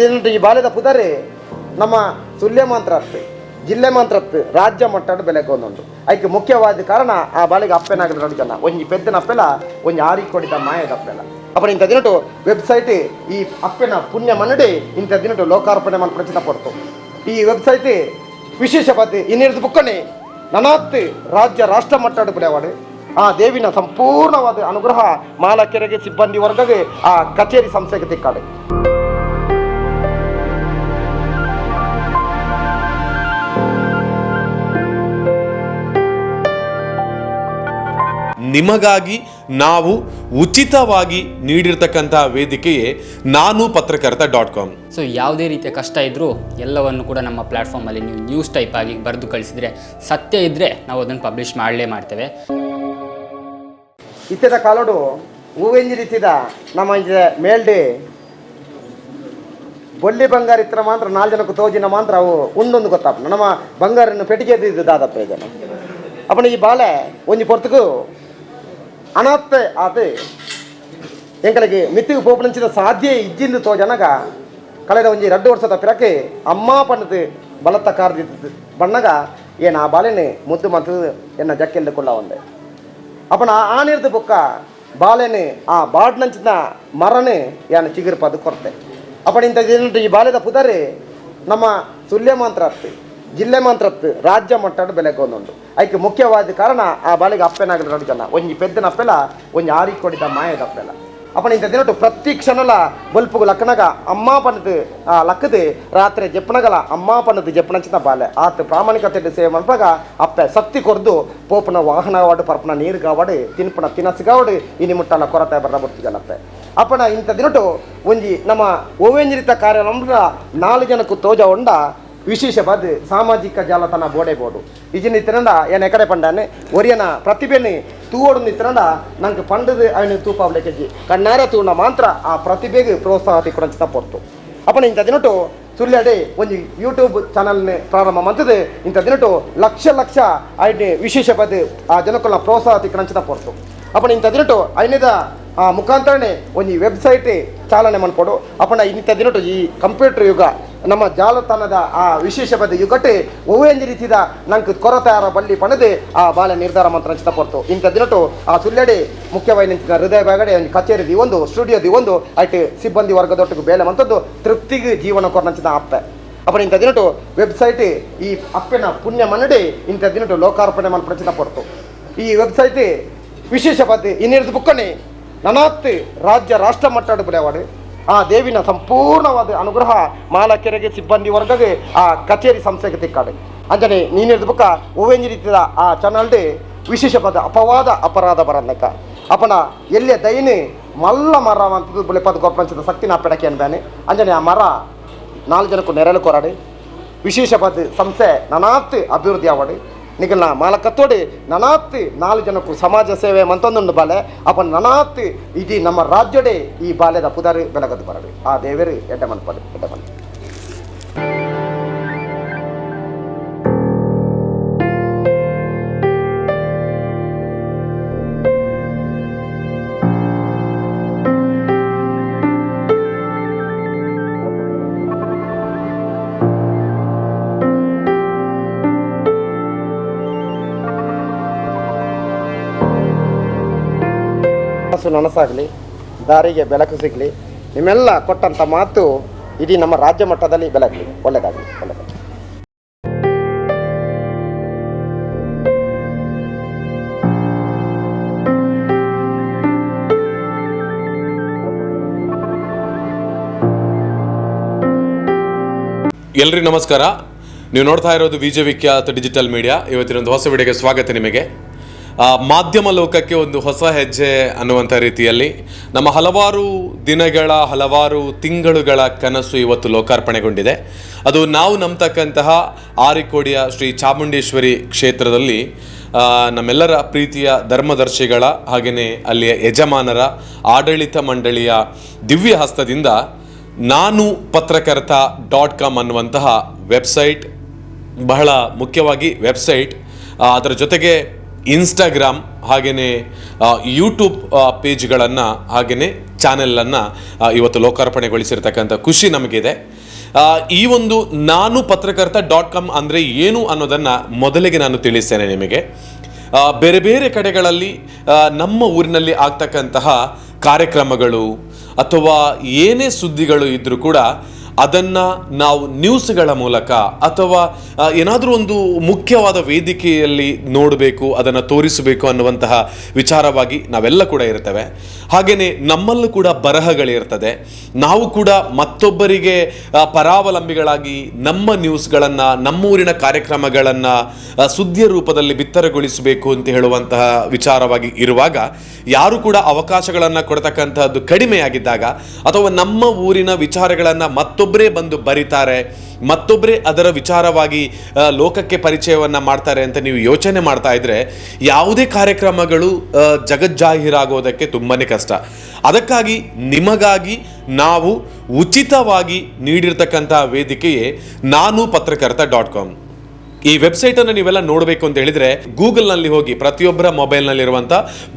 ಜನರು ಈ ಬಾಲ್ಯದ ಪುದರೆ ನಮ್ಮ ಸುಲ್ಯ ಮಾತ್ರತ್ತು ಜಿಲ್ಲೆ ಮಾತ್ರತ್ತು ರಾಜ್ಯ ಮಟ್ಟದ ಬೆಲೆಗೆ ಒಂದೊಂದು. ಅದಕ್ಕೆ ಮುಖ್ಯವಾದ ಕಾರಣ ಆ ಬಾಲಿಗೆ ಅಪ್ಪೆನಾಗಲಿ ನೋಡಿ ಜನ ಒಂಜಿ ಪೆದ್ದನ ಅಪ್ಪೆಲ, ಒಂಜಿ ಆರಿ ಕೊಡಿದ ಮಾಯದ ಅಪ್ಪೆಲ. ಅಪ್ಪ ಇಂಥ ದಿನಟು ವೆಬ್ಸೈಟ್ ಈ ಅಪ್ಪೆನ ಪುಣ್ಯ ಮನಡಿ ಇಂಥ ದಿನಟು ಲೋಕಾರ್ಪಣೆ ಮಾಡಿ ಪ್ರಚಿತ ಪಡ್ತು. ಈ ವೆಬ್ಸೈಟ್ ವಿಶೇಷ ಪದ್ಧತಿ ಇನ್ನಿರ್ದು ಬುಕ್ಕನೆ ನನಾತ್ ರಾಜ್ಯ ರಾಷ್ಟ್ರ ಮಟ್ಟದ ಬೆಳೆವಾಡು. ಆ ದೇವಿನ ಸಂಪೂರ್ಣವಾದ ಅನುಗ್ರಹ ಮಾಲಕೆರೆಗೆ, ಸಿಬ್ಬಂದಿ ವರ್ಗಗೆ ಆ ಕಚೇರಿ ಸಂಸ್ಥೆಗೆ ತಿಕ್ಕಾಡು. ನಿಮಗಾಗಿ ನಾವು ಉಚಿತವಾಗಿ ನೀಡಿರ್ತಕ್ಕಂಥ ವೇದಿಕೆಯೇ ನಾನು ಪತ್ರಕರ್ತ ಡಾಟ್ ಕಾಮ್ ಸೊ ಯಾವುದೇ ರೀತಿಯ ಕಷ್ಟ ಇದ್ದರೂ ಎಲ್ಲವನ್ನು ಕೂಡ ನಮ್ಮ ಪ್ಲ್ಯಾಟ್ಫಾರ್ಮಲ್ಲಿ ನೀವು ನ್ಯೂಸ್ ಟೈಪ್ ಆಗಿ ಬರೆದು ಕಳಿಸಿದರೆ ಸತ್ಯ ಇದ್ದರೆ ನಾವು ಅದನ್ನು ಪಬ್ಲಿಷ್ ಮಾಡಲೇ ಮಾಡ್ತೇವೆ. ಇತ್ತಿದ ಕಾಲೋಡು ಹೂವೆಂಜಿ ರೀತಿದ ನಮ್ಮ ಮೇಲ್ಡಿ ಮೇಲ್ಡೆ ಬೊಲ್ಲಿ ಬಂಗಾರ ಇತ್ತರ ಮಾತ್ರ ನಾಲ್ಕು ಜನಕ್ಕೆ ತೋಜಿನ ಮಾತ್ರ ಅವು ಉಂಡೊಂದು ಗೊತ್ತಾಪ ನಮ್ಮ ಬಂಗಾರನ್ನು ಪೆಟ್ಟಿಗೆ ದಾದಪ್ಪ ಇದನ್ನು ಅಪ್ಪನ ಈ ಬಾಲೆ ಒಂದು ಪೊರ್ತುಕು ಅನಾಥ అదే ಎಂಕಲಿಗೆ ಮಿತ್ತಿಗೆ ಪೋಪುನಂಚಿನ ಸಾಧ್ಯ ಇಜ್ಜಿಂದು ತೋಜನಗ ಕಳೆದ ಒಂಜಿ ಎರಡು ವರ್ಷದ ಪಿರಕ್ಕೆ ಅಮ್ಮ ಪಣ್ಣದು ಬಲತ್ತ ಕಾರ್ದಿದ್ದು ಬಣ್ಣಗ ಏನು ಆ ಬಾಲೆನೆ ಮುದ್ದು ಮತ್ತು ಎನ್ನ ಜಕ್ಕೆಲ್ಲ ಕೊಲ್ಲ ಒಂದೆ ಅಪ್ಪನ ಆನಿರ್ದು ಬೊಕ್ಕ ಬಾಲೆನೆ ಆ ಬಾಡ್ನಂಚಿನ ಮರನೆ ಯಾನ ಚಿಗುರು ಪದ ಕೊರತೆ. ಅಪ್ಪನ ಇಂಥ ಈ ಬಾಲೆದ ಪುದರೆ ನಮ್ಮ ಸುಲ್ಯ ಮಾತ್ರತ್ತು ಜಿಲ್ಲೆ ಮಾತ್ರತ್ತು ರಾಜ್ಯ ಮಟ್ಟದ ಬೆಲೆ ಒಂದೊಂದು ಅದಕ್ಕೆ ಮುಖ್ಯವಾದ ಕಾರಣ ಆ ಬಾಲಿಗೆ ಅಪ್ಪೇನಾಗಲಿ ನೋಡಿದಲ್ಲ ಒಂಜಿ ಪೆದ್ದನ ಅಪ್ಪೆಲ, ಒಂಜಿ ಆರಿ ಕೊಡಿದ ಮಾಯದ ಅಪ್ಪೆಲ್ಲ ಅಪ್ಪನ ಇಂಥ ದಿನಟು ಪ್ರತಿ ಕ್ಷಣಲ ಬಲ್ಪುಗು ಲಕ್ಕನಗ ಅಮ್ಮ ಪನ್ನದು ಆ, ಲಕ್ಕದು, ರಾತ್ರಿ ಜಪ್ಪನಗಲ ಅಮ್ಮ ಪನ್ನದು ಜಪ್ಪನಂಚಿನ ಬಾಲೆ. ಆತ ಪ್ರಾಮಾಣಿಕತೆ ಸೇವೆ ಮಾಡಿದಾಗ ಅಪ್ಪೆ ಶಕ್ತಿ ಕೊರ್ದು ಪೋಪನ ವಾಹನ ವಾಡು, ಪರ್ಪನ ನೀರು ಕಾವಾಡು ತಿನ್ಪನ ತಿನಸು ಕಾವಾಡು ಇನಿ ಮುಟ್ಟಲ ಕೊರತೆ ಬರ್ದ ಅಪ್ಪೆ. ಅಪ್ಪನ ಇಂಥ ದಿನಟು ಒಂಜಿ ನಮ್ಮ ಓವೇಂಜರಿತ ಕಾರ್ಯ ನಾಲ್ಕು ಜನಕ್ಕೂ ತೋಜ ಉಂಡ ವಿಶೇಷವಾದ ಸಾಮಾಜಿಕ ಜಾಲತನ ಬೋಡೆ ಇಜಿನ ಇತ್ತಿರಂಡ ಏನು ಎಕಡೆ ಪಂಡಾನೆ? ಒರಿಯನ ಪ್ರತಿಭೆನಿ ತೂವಡು ನಿತ್ತಿರಂಡ ನಂಗೆ ಪಂಡದು ಅವನು ತೂಪಾವ್ಲೆಕೆಜಿ ಕಣ್ಣಾರ ತೂಣ ಮಾತ್ರ ಆ ಪ್ರತಿಭೆಗೆ ಪ್ರೋತ್ಸಾಹ ತಿಕ್ಕೊಡ ಪೊರ್ತು ಅಪ್ಪನ ಇಂಥ ದಿನಟು ಸುಳ್ಳ್ಯಡೆ ಒಂದು ಯೂಟ್ಯೂಬ್ ಚಾನಲ್ನ ಪ್ರಾರಂಭ ಮಂತದೆ ಇಂಥ ದಿನಟು ಲಕ್ಷ ಲಕ್ಷ ಆಯ್ನೆ ವಿಶೇಷ ಪದ ಆ ಜನಕ್ಕಲ್ಲ ಪ್ರೋತ್ಸಾಹ ತಿಕ್ಕಣಂಚಿನ ಪೊರ್ತು ಅಪ್ಪನ ಇಂಥ ದಿನಟು ಐನೇದ ಆ ಮುಖಾಂತರನೇ ಒಂದು ವೆಬ್ಸೈಟ್ ಚಾಲನೆ ಮಾಡ್ಕೊಡು. ಅಪ್ಪನ ಇಂಥ ದಿನಟು ಈ ಕಂಪ್ಯೂಟರ್ ಯುಗ ನಮ್ಮ ಜಾಲತಾಣದ ಆ ವಿಶೇಷ ಪದ ಯುಗಟ್ಟೆ ಒವ್ವೆಂಜಿ ರೀತಿದ ನಂಗೆ ಕೊರತೆಯಾರ ಬಳ್ಳಿ ಪಣದೆ ಆ ಬಾಲ ನಿರ್ಧಾರ ಮಂತ್ರ ಚಿತ್ತಪಡ್ತು ಇಂಥ ದಿನಟು ಆ ಸುಳ್ಳೆಡೆ ಮುಖ್ಯವಾಗಿ ನಿಂತಿನ ಹೃದಯ ಬಾಗಡೆ ಒಂದು ಕಚೇರಿದಿ ಒಂದು ಸ್ಟುಡಿಯೋದಿ ಒಂದು, ಐಟಿ ಸಿಬ್ಬಂದಿ ವರ್ಗದೊಟ್ಟಿಗೆ ಬೇಲೆ ಮಂತದ್ದು ತೃಪ್ತಿಗೆ ಜೀವನ ಕೊರಂಚಿದ ಅಪ್ಪೆ. ಅಪ್ಪ ಇಂಥ ದಿನಟು ವೆಬ್ಸೈಟ್ ಈ ಅಪ್ಪನ ಪುಣ್ಯ ಮನ್ನಡೆ ಇಂಥ ದಿನಟು ಲೋಕಾರ್ಪಣೆ ಪ್ರಚಿತ ಪಡ್ತು ಈ ವೆಬ್ಸೈಟ್ ವಿಶೇಷ ಪದ್ಧತಿ ಇನ್ನಿರ್ದು ಬುಕ್ಕನೆ ನನಾತ್ ರಾಜ್ಯ ರಾಷ್ಟ್ರ ಮಟ್ಟಾಡು ಬೆಳೆವಾಡು ಆ ದೇವಿನ ಸಂಪೂರ್ಣವಾದ ಅನುಗ್ರಹ ಮಾಲಕೆರೆಗೆ ಸಿಬ್ಬಂದಿ ವರ್ಗಗೆ ಆ ಕಚೇರಿ ಸಂಸ್ಥೆಗೆ ತಿಕ್ಕಾಡೆ. ಅಂಜನೆ ನೀನಿರ್ದು ಬುಕ್ಕ ಓವೆಂಜಿ ರೀತಿಯ ಆ ಚಾನಲ್ಡೆ ವಿಶೇಷ ಪದ ಅಪವಾದ ಅಪರಾಧ ಬರನ್ನಕ ಅಪನ ಎಲ್ಲೆ ದೈನೆ ಮಲ್ಲ ಮರ ಅಂತ ಬುಲೆ ಪದ ಶಕ್ತಿನ ಪೆಡಕೆ ಅನ್ಬೇನೆ ಅಂಜನೆ ಆ ಮರ ನಾಲ್ಕು ಜನಕ್ಕೂ ನೆರಳು ಕೊರಾಡಿ. ವಿಶೇಷ ಪದ ಸಂಸ್ಥೆ ನನಾತ್ ಅಭಿವೃದ್ಧಿ ಆವಾಡು ನಿಗಲ್ನ ಮಾಲಕತ್ತೋಡಿ ನನಾತ್ ನಾಲ್ಕು ಜನಕ್ಕೂ ಸಮಾಜ ಸೇವೆ ಮಂತೊಂದುಂಡು ಬಾಲೆ. ಅಪ್ಪ ನನಾತ್ ಇಡೀ ನಮ್ಮ ರಾಜ್ಯಡೆ ಈ ಬಾಲ್ಯದ ಪುದಾರಿ ಬೆಳಗದು ಬರಲಿ. ಆ ದೇವರು ಎಡ್ಡೆ ಮನ್ಪಡು ಎಡ್ಡ ನನಸಾಗಲಿ, ದಾರಿಗೆ ಬೆಳಕು ಸಿಗಲಿ, ನಿಮ್ಮೆಲ್ಲ ಕೊಟ್ಟಂಥ ಮಾತು ಇಡೀ ನಮ್ಮ ರಾಜ್ಯ ಮಟ್ಟದಲ್ಲಿ ಬೆಳಗಲಿ. ಒಳ್ಳೆಯದಾಗಲಿ ಒಳ್ಳೆಯದಾಗಲಿ ಎಲ್ರಿಗೂ ನಮಸ್ಕಾರ. ನೀವು ನೋಡ್ತಾ ಇರೋದು ವಿಜಯ ವಿಖ್ಯಾತ ಡಿಜಿಟಲ್ ಮೀಡಿಯಾ. ಇವತ್ತಿನ ಒಂದು ಹೊಸ ವಿಡಿಯೋಗೆ ಸ್ವಾಗತ ನಿಮಗೆ. ಮಾಧ್ಯಮ ಲೋಕಕ್ಕೆ ಒಂದು ಹೊಸ ಹೆಜ್ಜೆ ಅನ್ನುವಂಥ ರೀತಿಯಲ್ಲಿ ನಮ್ಮ ಹಲವಾರು ದಿನಗಳ, ಹಲವಾರು ತಿಂಗಳುಗಳ ಕನಸು ಇವತ್ತು ಲೋಕಾರ್ಪಣೆಗೊಂಡಿದೆ. ಅದು ನಾವು ನಂಬತಕ್ಕಂತಹ ಆರಿಕೋಡಿಯ ಶ್ರೀ ಚಾಮುಂಡೇಶ್ವರಿ ಕ್ಷೇತ್ರದಲ್ಲಿ ನಮ್ಮೆಲ್ಲರ ಪ್ರೀತಿಯ ಧರ್ಮದರ್ಶಿಗಳ ಹಾಗೆಯೇ ಅಲ್ಲಿಯ ಯಜಮಾನರ ಆಡಳಿತ ಮಂಡಳಿಯ ದಿವ್ಯ ಹಸ್ತದಿಂದ ನಾನು ಪತ್ರಕರ್ತ ಡಾಟ್ ಕಾಮ್ ಅನ್ನುವಂತಹ ವೆಬ್ಸೈಟ್, ಬಹಳ ಮುಖ್ಯವಾಗಿ ವೆಬ್ಸೈಟ್ ಅದರ ಜೊತೆಗೆ ಇನ್ಸ್ಟಾಗ್ರಾಮ್ ಹಾಗೆಯೇ ಯೂಟ್ಯೂಬ್ ಪೇಜ್ಗಳನ್ನು ಹಾಗೆಯೇ ಚಾನೆಲನ್ನು ಇವತ್ತು ಲೋಕಾರ್ಪಣೆಗೊಳಿಸಿರ್ತಕ್ಕಂಥ ಖುಷಿ ನಮಗಿದೆ. ಈ ಒಂದು ನಾನು ಪತ್ರಕರ್ತ ಡಾಟ್ ಕಾಮ್ ಅಂದರೆ ಏನು ಅನ್ನೋದನ್ನು ಮೊದಲಿಗೆ ನಾನು ತಿಳಿಸ್ತೇನೆ ನಿಮಗೆ. ಬೇರೆ ಬೇರೆ ಕಡೆಗಳಲ್ಲಿ ನಮ್ಮ ಊರಿನಲ್ಲಿ ಆಗ್ತಕ್ಕಂತಹ ಕಾರ್ಯಕ್ರಮಗಳು ಅಥವಾ ಏನೇ ಸುದ್ದಿಗಳು ಇದ್ದರೂ ಕೂಡ ಅದನ್ನು ನಾವು ನ್ಯೂಸ್ಗಳ ಮೂಲಕ ಅಥವಾ ಏನಾದರೂ ಒಂದು ಮುಖ್ಯವಾದ ವೇದಿಕೆಯಲ್ಲಿ ನೋಡಬೇಕು, ಅದನ್ನು ತೋರಿಸಬೇಕು ಅನ್ನುವಂತಹ ವಿಚಾರವಾಗಿ ನಾವೆಲ್ಲ ಕೂಡ ಇರ್ತೇವೆ. ಹಾಗೆಯೇ ನಮ್ಮಲ್ಲೂ ಕೂಡ ಬರಹಗಳಿರ್ತದೆ ನಾವು ಕೂಡ ಮತ್ತೊಬ್ಬರಿಗೆ ಪರಾವಲಂಬಿಗಳಾಗಿ ನಮ್ಮ ನ್ಯೂಸ್ಗಳನ್ನು ನಮ್ಮೂರಿನ ಕಾರ್ಯಕ್ರಮಗಳನ್ನು ಸುದ್ದಿಯ ರೂಪದಲ್ಲಿ ಬಿತ್ತರಗೊಳಿಸಬೇಕು ಅಂತ ಹೇಳುವಂತಹ ವಿಚಾರವಾಗಿ ಇರುವಾಗ, ಯಾರು ಕೂಡ ಅವಕಾಶಗಳನ್ನು ಕೊಡ್ತಕ್ಕಂತಹದ್ದು ಕಡಿಮೆಯಾಗಿದ್ದಾಗ ಅಥವಾ ನಮ್ಮ ಊರಿನ ವಿಚಾರಗಳನ್ನು ಮತ್ತೊಬ್ಬರೇ ಬಂದು ಬರೀತಾರೆ, ಮತ್ತೊಬ್ಬರೇ ಅದರ ವಿಚಾರವಾಗಿ ಲೋಕಕ್ಕೆ ಪರಿಚಯವನ್ನು ಮಾಡ್ತಾರೆ ಅಂತ ನೀವು ಯೋಚನೆ ಮಾಡ್ತಾ ಇದ್ರೆ, ಯಾವುದೇ ಕಾರ್ಯಕ್ರಮಗಳು ಜಗಜ್ಜಾಹೀರಾಗೋದಕ್ಕೆ ತುಂಬಾನೇ ಕಷ್ಟ. ಅದಕ್ಕಾಗಿ ನಿಮಗಾಗಿ ನಾವು ಉಚಿತವಾಗಿ ನೀಡಿರ್ತಕ್ಕಂಥ ವೇದಿಕೆಯೇ ನಾನು ಪತ್ರಕರ್ತ ಡಾಟ್ ಕಾಮ್. ಈ ವೆಬ್ಸೈಟ್ ಅನ್ನು ನೀವೆಲ್ಲ ನೋಡಬೇಕು ಅಂತ ಹೇಳಿದ್ರೆ ಗೂಗಲ್ನಲ್ಲಿ ಹೋಗಿ ಪ್ರತಿಯೊಬ್ಬರ ಮೊಬೈಲ್ನಲ್ಲಿ ಇರುವಂತ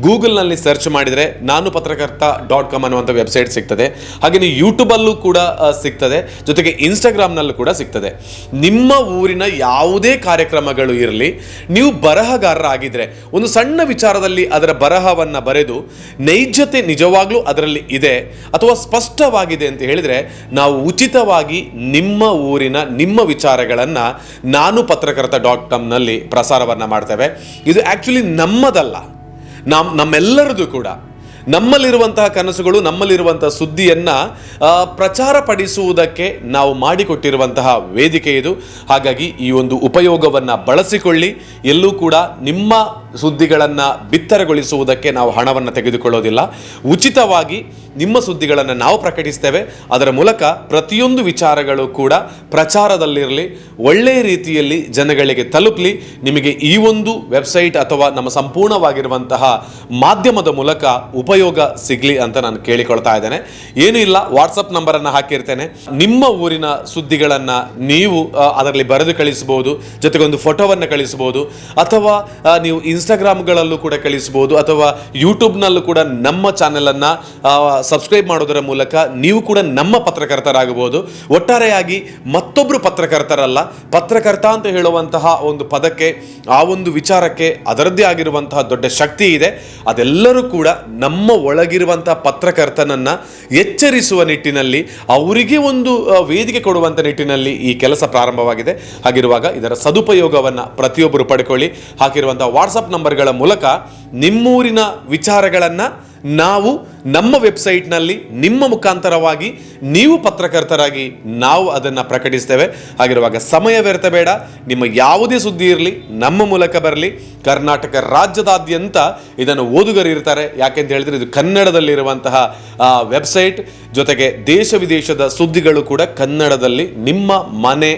ಗೂಗಲ್ನಲ್ಲಿ ಸರ್ಚ್ ಮಾಡಿದ್ರೆ ನಾನು ಪತ್ರಕರ್ತ ಡಾಟ್ ಕಾಮ್ ಅನ್ನುವಂಥ ವೆಬ್ಸೈಟ್ ಸಿಗ್ತದೆ. ಹಾಗೆ ಯೂಟ್ಯೂಬ್ ಅಲ್ಲೂ ಕೂಡ ಸಿಗ್ತದೆ. ಜೊತೆಗೆ ಇನ್ಸ್ಟಾಗ್ರಾಮ್ ನಲ್ಲೂ ಕೂಡ ಸಿಗ್ತದೆ. ನಿಮ್ಮ ಊರಿನ ಯಾವುದೇ ಕಾರ್ಯಕ್ರಮಗಳು ಇರಲಿ, ನೀವು ಬರಹಗಾರರಾಗಿದ್ರೆ, ಒಂದು ಸಣ್ಣ ವಿಚಾರದಲ್ಲಿ ಅದರ ಬರಹವನ್ನು ಬರೆದು, ನೈಜತೆ ನಿಜವಾಗ್ಲೂ ಅದರಲ್ಲಿ ಇದೆ ಅಥವಾ ಸ್ಪಷ್ಟವಾಗಿದೆ ಅಂತ ಹೇಳಿದ್ರೆ, ನಾವು ಉಚಿತವಾಗಿ ನಿಮ್ಮ ಊರಿನ ನಿಮ್ಮ ವಿಚಾರಗಳನ್ನು ನಾನು ಪತ್ರಕರ್ತ ಡಾಟ್ ಕಾಮ್ನಲ್ಲಿ ಪ್ರಸಾರವನ್ನು ಮಾಡ್ತೇವೆ. ಇದು ಆ್ಯಕ್ಚುಲಿ ನಮ್ಮದಲ್ಲ. ನಮ್ಮ ನಮ್ಮೆಲ್ಲರದು ಕೂಡ. ನಮ್ಮಲ್ಲಿರುವಂತಹ ಕನಸುಗಳು, ನಮ್ಮಲ್ಲಿರುವಂತಹ ಸುದ್ದಿಯನ್ನು ಪ್ರಚಾರಪಡಿಸುವುದಕ್ಕೆ ಪ್ರಚಾರ ಪಡಿಸುವುದಕ್ಕೆ ನಾವು ಮಾಡಿಕೊಟ್ಟಿರುವಂತಹ ವೇದಿಕೆ ಇದು. ಹಾಗಾಗಿ ಈ ಒಂದು ಉಪಯೋಗವನ್ನು ಬಳಸಿಕೊಳ್ಳಿ. ಎಲ್ಲೂ ಕೂಡ ನಿಮ್ಮ ಸುದ್ದಿಗಳನ್ನು ಬಿತ್ತರಗೊಳಿಸುವುದಕ್ಕೆ ನಾವು ಹಣವನ್ನು ತೆಗೆದುಕೊಳ್ಳೋದಿಲ್ಲ. ಉಚಿತವಾಗಿ ನಿಮ್ಮ ಸುದ್ದಿಗಳನ್ನು ನಾವು ಪ್ರಕಟಿಸ್ತೇವೆ. ಅದರ ಮೂಲಕ ಪ್ರತಿಯೊಂದು ವಿಚಾರಗಳು ಕೂಡ ಪ್ರಚಾರದಲ್ಲಿರಲಿ ಒಳ್ಳೆಯ ರೀತಿಯಲ್ಲಿ ಜನಗಳಿಗೆ ತಲುಪಲಿ. ನಿಮಗೆ ಈ ಒಂದು ವೆಬ್ಸೈಟ್ ಅಥವಾ ನಮ್ಮ ಸಂಪೂರ್ಣವಾಗಿರುವಂತಹ ಮಾಧ್ಯಮದ ಮೂಲಕ ಉಪಯೋಗ ಸಿಗಲಿ ಅಂತ ನಾನು ಕೇಳಿಕೊಳ್ತಾ ಇದ್ದೇನೆ. ಏನೂ ಇಲ್ಲ, ವಾಟ್ಸಪ್ ನಂಬರನ್ನು ಹಾಕಿರ್ತೇನೆ. ನಿಮ್ಮ ಊರಿನ ಸುದ್ದಿಗಳನ್ನು ನೀವು ಅದರಲ್ಲಿ ಬರೆದು ಕಳಿಸಬಹುದು ಜೊತೆಗೆ ಒಂದು ಫೋಟೋವನ್ನು ಕಳಿಸಬಹುದು, ಅಥವಾ ನೀವು ನೀವು ಇನ್ಸ್ಟಾಗ್ರಾಮ್ಗಳಲ್ಲೂ ಕೂಡ ಕಳಿಸಬಹುದು ಅಥವಾ ಯೂಟ್ಯೂಬ್ನಲ್ಲೂ ಕೂಡ ನಮ್ಮ ಚಾನೆಲನ್ನು ಸಬ್ಸ್ಕ್ರೈಬ್ ಮಾಡೋದರ ಮೂಲಕ ನೀವು ಕೂಡ ನಮ್ಮ ಪತ್ರಕರ್ತರಾಗಬಹುದು. ಒಟ್ಟಾರೆಯಾಗಿ ಮತ್ತೊಬ್ಬರು ಪತ್ರಕರ್ತರಲ್ಲ, ಪತ್ರಕರ್ತ ಅಂತ ಹೇಳುವಂತಹ ಒಂದು ಪದಕ್ಕೆ, ಆ ಒಂದು ವಿಚಾರಕ್ಕೆ ಅದರದ್ದೇ ಆಗಿರುವಂತಹ ದೊಡ್ಡ ಶಕ್ತಿ ಇದೆ. ಅದೆಲ್ಲರೂ ಕೂಡ ನಮ್ಮ ಒಳಗಿರುವಂತಹ ಪತ್ರಕರ್ತನನ್ನು ಎಚ್ಚರಿಸುವ ನಿಟ್ಟಿನಲ್ಲಿ, ಅವರಿಗೆ ಒಂದು ವೇದಿಕೆ ಕೊಡುವಂಥ ನಿಟ್ಟಿನಲ್ಲಿ ಈ ಕೆಲಸ ಪ್ರಾರಂಭವಾಗಿದೆ. ಹಾಗಿರುವಾಗ ಇದರ ಸದುಪಯೋಗವನ್ನು ಪ್ರತಿಯೊಬ್ಬರು ಪಡ್ಕೊಳ್ಳಿ. ಹಾಕಿರುವಂಥ ವಾಟ್ಸಪ್ ನಂಬರ್ಗಳ ಮೂಲಕ ನಿಮ್ಮೂರಿನ ವಿಚಾರಗಳನ್ನು ನಾವು ನಮ್ಮ ವೆಬ್ಸೈಟ್ನಲ್ಲಿ ನಿಮ್ಮ ಮುಖಾಂತರವಾಗಿ ನೀವು ಪತ್ರಕರ್ತರಾಗಿ ನಾವು ಅದನ್ನು ಪ್ರಕಟಿಸ್ತೇವೆ. ಹಾಗಿರುವಾಗ ಸಮಯ ವ್ಯರ್ಥ ಬೇಡ. ನಿಮ್ಮ ಯಾವುದೇ ಸುದ್ದಿ ಇರಲಿ, ನಮ್ಮ ಮೂಲಕ ಬರಲಿ, ಕರ್ನಾಟಕ ರಾಜ್ಯದಾದ್ಯಂತ ಇದನ್ನು ಓದುಗರು ಇರ್ತಾರೆ ಯಾಕೆಂತ ಹೇಳಿದ್ರೆ ಇದು ಕನ್ನಡದಲ್ಲಿರುವಂತಹ ವೆಬ್ಸೈಟ್. ಜೊತೆಗೆ ದೇಶ ವಿದೇಶದ ಸುದ್ದಿಗಳು ಕೂಡ ಕನ್ನಡದಲ್ಲಿ ನಿಮ್ಮ ಮನೆ,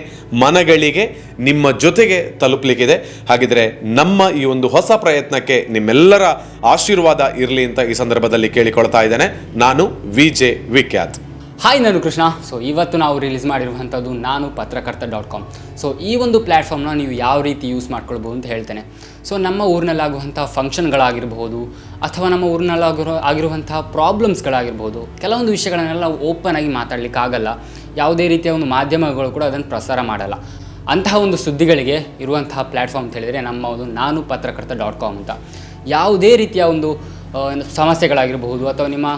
ಮನಗಳಿಗೆ, ನಿಮ್ಮ ಜೊತೆಗೆ ತಲುಪಲಿಕ್ಕಿದೆ. ಹಾಗಿದ್ರೆ ನಮ್ಮ ಈ ಒಂದು ಹೊಸ ಪ್ರಯತ್ನಕ್ಕೆ ನಿಮ್ಮೆಲ್ಲರ ಆಶೀರ್ವಾದ ಇರಲಿ ಅಂತ ಈ ಸಂದರ್ಭದಲ್ಲಿ ಕೇಳಿಕೊಳ್ತಾ ಇದ್ದೇನೆ. ನಾನು ವಿ ಜೆ ವಿಖ್ಯಾತ್. ಹಾಯ್ ನಾನು ಕೃಷ್ಣ ಸೊ ಇವತ್ತು ನಾವು ರಿಲೀಸ್ ಮಾಡಿರುವಂಥದ್ದು ನಾನು ಪತ್ರಕರ್ತ ಡಾಟ್ ಕಾಮ್ ಸೊ ಈ ಒಂದು ಪ್ಲ್ಯಾಟ್ಫಾರ್ಮ್ನ ನೀವು ಯಾವ ರೀತಿ ಯೂಸ್ ಮಾಡ್ಕೊಳ್ಬೋದು ಅಂತ ಹೇಳ್ತೇನೆ. ಸೊ ನಮ್ಮ ಊರಿನಲ್ಲಾಗುವಂಥ ಫಂಕ್ಷನ್ಗಳಾಗಿರ್ಬೋದು ಅಥವಾ ನಮ್ಮ ಊರಿನಲ್ಲಾಗಿರೋ, ಆಗಿರುವಂತಹ ಪ್ರಾಬ್ಲಮ್ಸ್ಗಳಾಗಿರ್ಬೋದು ಕೆಲವೊಂದು ವಿಷಯಗಳನ್ನೆಲ್ಲ ನಾವು ಓಪನ್ ಆಗಿ ಮಾತಾಡಲಿಕ್ಕೆ ಆಗಲ್ಲ ಯಾವುದೇ ರೀತಿಯ ಒಂದು ಮಾಧ್ಯಮಗಳು ಕೂಡ ಅದನ್ನು ಪ್ರಸಾರ ಮಾಡಲ್ಲ. ಅಂತಹ ಒಂದು ಸುದ್ದಿಗಳಿಗೆ ಇರುವಂತಹ ಪ್ಲ್ಯಾಟ್ಫಾರ್ಮ್ ಅಂತ ಹೇಳಿದರೆ ನಮ್ಮ ಒಂದು ನಾನು ಪತ್ರಕರ್ತ ಡಾಟ್ ಕಾಮ್ ಅಂತ. ಯಾವುದೇ ರೀತಿಯ ಒಂದು ಸಮಸ್ಯೆಗಳಾಗಿರಬಹುದು ಅಥವಾ ನಿಮ್ಮ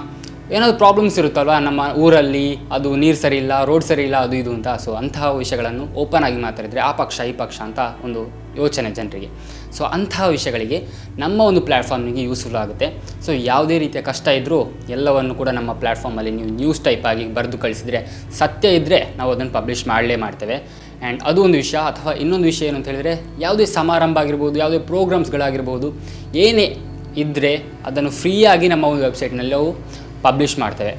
ಏನಾದರೂ ಪ್ರಾಬ್ಲಮ್ಸ್ ಇರುತ್ತಲ್ವ? ನಮ್ಮ ಊರಲ್ಲಿ ಅದು ನೀರು ಸರಿ ಇಲ್ಲ ರೋಡ್ ಸರಿ ಇಲ್ಲ ಅದು ಇದು ಅಂತ. ಸೊ ಅಂತಹ ವಿಷಯಗಳನ್ನು ಓಪನ್ ಆಗಿ ಮಾತಾಡಿದರೆ ಆ ಪಕ್ಷ, ಈ ಪಕ್ಷ ಅಂತ ಒಂದು ಯೋಚನೆ ಜನರಿಗೆ. ಸೊ ಅಂತಹ ವಿಷಯಗಳಿಗೆ ನಮ್ಮ ಒಂದು ಪ್ಲ್ಯಾಟ್ಫಾರ್ಮಿಗೆ ಯೂಸ್ಫುಲ್ ಆಗುತ್ತೆ. ಸೊ ಯಾವುದೇ ರೀತಿಯ ಕಷ್ಟ ಇದ್ದರೂ ಎಲ್ಲವನ್ನು ಕೂಡ ನಮ್ಮ ಪ್ಲ್ಯಾಟ್ಫಾರ್ಮಲ್ಲಿ ನೀವು ನ್ಯೂಸ್ ಟೈಪ್ ಆಗಿ ಬರೆದು ಕಳಿಸಿದರೆ ಸತ್ಯ ಇದ್ದರೆ ನಾವು ಅದನ್ನು ಪಬ್ಲಿಷ್ ಮಾಡಲೇ ಮಾಡ್ತೇವೆ. ಆ್ಯಂಡ್ ಅದು ಒಂದು ವಿಷಯ. ಅಥವಾ ಇನ್ನೊಂದು ವಿಷಯ ಏನು ಅಂತ ಹೇಳಿದರೆ ಯಾವುದೇ ಸಮಾರಂಭ ಆಗಿರ್ಬೋದು, ಯಾವುದೇ ಪ್ರೋಗ್ರಾಮ್ಸ್ಗಳಾಗಿರ್ಬೋದು ಏನೇ ಇದ್ದರೆ ಅದನ್ನು ಫ್ರೀಯಾಗಿ ನಮ್ಮ ಒಂದು ವೆಬ್ಸೈಟ್ನಲ್ಲಿ ನಾವು ಪಬ್ಲಿಷ್ ಮಾಡ್ತೇವೆ.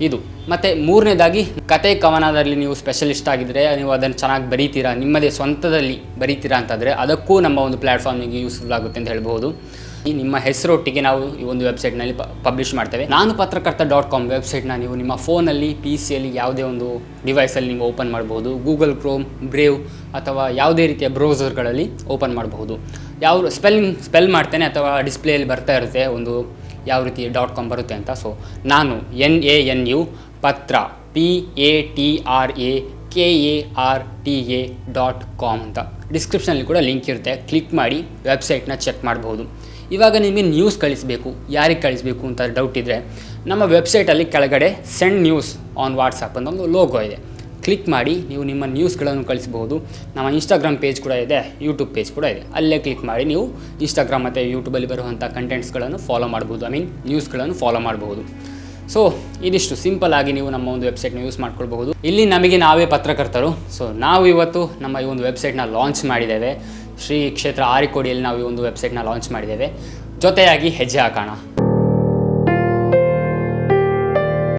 ಇದು. ಮತ್ತು ಮೂರನೇದಾಗಿ ಕತೆ ಕವನದಲ್ಲಿ ನೀವು ಸ್ಪೆಷಲಿಸ್ಟ್ ಆಗಿದ್ದರೆ ನೀವು ಅದನ್ನು ಚೆನ್ನಾಗಿ ಬರೀತೀರಾ, ನಿಮ್ಮದೇ ಸ್ವಂತದಲ್ಲಿ ಬರೀತೀರಾ ಅಂತಂದರೆ ಅದಕ್ಕೂ ನಮ್ಮ ಒಂದು ಪ್ಲ್ಯಾಟ್ಫಾರ್ಮಿಗೆ ಯೂಸ್ಫುಲ್ ಆಗುತ್ತೆ ಅಂತ ಹೇಳ್ಬೋದು ಈ ನಿಮ್ಮ ಹೆಸರೊಟ್ಟಿಗೆ ನಾವು ಈ ಒಂದು ವೆಬ್ಸೈಟ್ನಲ್ಲಿ ಪಬ್ಲಿಷ್ ಮಾಡ್ತೇವೆ. ನಾನು ಪತ್ರಕರ್ತ ಡಾಟ್ ಕಾಮ್ ವೆಬ್ಸೈಟ್ನ ನೀವು ನಿಮ್ಮ ಫೋನಲ್ಲಿ ಪಿ ಸಿಯಲ್ಲಿ ಯಾವುದೇ ಒಂದು ಡಿವೈಸಲ್ಲಿ ನೀವು ಓಪನ್ ಮಾಡ್ಬೋದು. ಗೂಗಲ್ ಕ್ರೋಮ್ ಬ್ರೇವ್ ಅಥವಾ ಯಾವುದೇ ರೀತಿಯ ಬ್ರೌಸರ್ಗಳಲ್ಲಿ ಓಪನ್ ಮಾಡಬಹುದು ಯಾವ ಸ್ಪೆಲ್ಲಿಂಗ್ ಸ್ಪೆಲ್ ಮಾಡ್ತೇನೆ ಅಥವಾ ಡಿಸ್ಪ್ಲೇಯಲ್ಲಿ ಬರ್ತಾ ಇರುತ್ತೆ ಒಂದು ಯಾವ ರೀತಿ ಡಾಟ್ ಕಾಮ್ ಬರುತ್ತೆ ಅಂತ. ಸೊ ನಾನು ಎನ್ ಎ ಎನ್ ಯು ಪತ್ರ P A T R A K A R T A dot com ಅಂತ. ಡಿಸ್ಕ್ರಿಪ್ಷನಲ್ಲಿ ಕೂಡ ಲಿಂಕ್ ಇರುತ್ತೆ. ಕ್ಲಿಕ್ ಮಾಡಿ ವೆಬ್ಸೈಟ್ನ ಚೆಕ್ ಮಾಡಬಹುದು ಇವಾಗ ನಿಮಗೆ ನ್ಯೂಸ್ ಕಳಿಸಬೇಕು, ಯಾರಿಗೆ ಕಳಿಸಬೇಕು ಅಂತ ಡೌಟ್ ಇದ್ದರೆ ನಮ್ಮ ವೆಬ್ಸೈಟಲ್ಲಿ ಕೆಳಗಡೆ ಸೆಂಡ್ ನ್ಯೂಸ್ ಆನ್ ವಾಟ್ಸಪ್ ಅಂತ ಒಂದು ಲೋಗೋ ಇದೆ. ಕ್ಲಿಕ್ ಮಾಡಿ, ನೀವು ನಿಮ್ಮ ನ್ಯೂಸ್ಗಳನ್ನು ಕಳಿಸಬಹುದು ನಮ್ಮ ಇನ್ಸ್ಟಾಗ್ರಾಮ್ ಪೇಜ್ ಕೂಡ ಇದೆ ಯೂಟ್ಯೂಬ್ ಪೇಜ್ ಕೂಡ ಇದೆ. ಅಲ್ಲೇ ಕ್ಲಿಕ್ ಮಾಡಿ, ನೀವು ಇನ್ಸ್ಟಾಗ್ರಾಮ್ ಮತ್ತು ಯೂಟ್ಯೂಬಲ್ಲಿ ಬರುವಂಥ ಕಂಟೆಂಟ್ಸ್ಗಳನ್ನು ಫಾಲೋ ಮಾಡ್ಬೋದು. ಐ ಮೀನ್ ನ್ಯೂಸ್ಗಳನ್ನು ಫಾಲೋ ಮಾಡಬಹುದು ಸೊ ಇದಿಷ್ಟು ಸಿಂಪಲ್ ಆಗಿ ನೀವು ನಮ್ಮ ಒಂದು ವೆಬ್ಸೈಟ್ನ ಯೂಸ್ ಮಾಡ್ಕೊಳ್ಬಹುದು. ಇಲ್ಲಿ ನಮಗೆ ನಾವೇ ಪತ್ರಕರ್ತರು. ಸೊ ನಾವು ಇವತ್ತು ನಮ್ಮ ಈ ಒಂದು ವೆಬ್ಸೈಟ್ನ ಲಾಂಚ್ ಮಾಡಿದ್ದೇವೆ. ಶ್ರೀ ಕ್ಷೇತ್ರ ಆರಿಕೋಡಿಯಲ್ಲಿ ನಾವು ಈ ಒಂದು ವೆಬ್ಸೈಟ್ನ ಲಾಂಚ್ ಮಾಡಿದ್ದೇವೆ. ಜೊತೆಯಾಗಿ ಹೆಜ್ಜೆ ಹಾಕೋಣ.